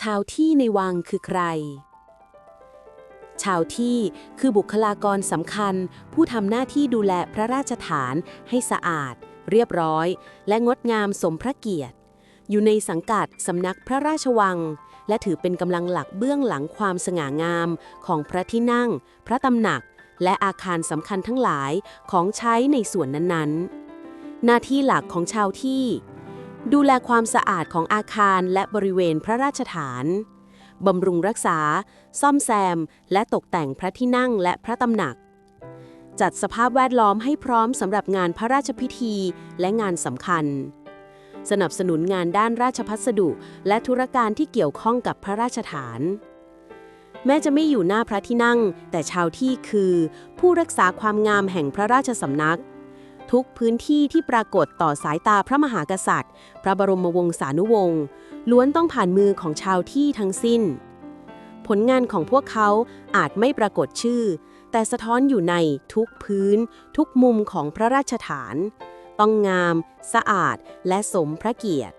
ชาวที่ในวังคือใคร ชาวที่คือบุคลากรสำคัญ ผู้ทำหน้าที่ดูแลพระราชฐานให้สะอาด เรียบร้อย และงดงามสมพระเกียรติ อยู่ในสังกัดสำนักพระราชวัง และถือเป็นกำลังหลักเบื้องหลังความสง่างามของพระที่นั่ง พระตำหนัก และอาคารสำคัญทั้งหลายของใช้ในส่วนนั้นๆ หน้าที่หลักของชาวที่ ดูแลความสะอาดของอาคารและบริเวณพระราชฐาน บำรุงรักษา ซ่อมแซม และตกแต่งพระที่นั่งและพระตำหนัก จัดสภาพแวดล้อมให้พร้อมสำหรับงานพระราชพิธีและงานสำคัญ สนับสนุนงานด้านราชพัสดุ และธุรการที่เกี่ยวข้องกับพระราชฐาน แม้จะไม่อยู่หน้าพระที่นั่ง แต่ชาวที่คือ ผู้รักษาความงามแห่งพระราชสำนัก ทุกพื้นที่ที่ปรากฏต่อสายตาพระมหากษัตริย์ พระบรมวงศานุวงศ์ล้วนต้องผ่านมือของชาวที่ทั้งสิ้น ผลงานของพวกเขาอาจไม่ปรากฏชื่อ แต่สะท้อนอยู่ในทุกพื้น ทุกมุมของพระราชฐาน ต้องงาม สะอาด และสมพระเกียรติ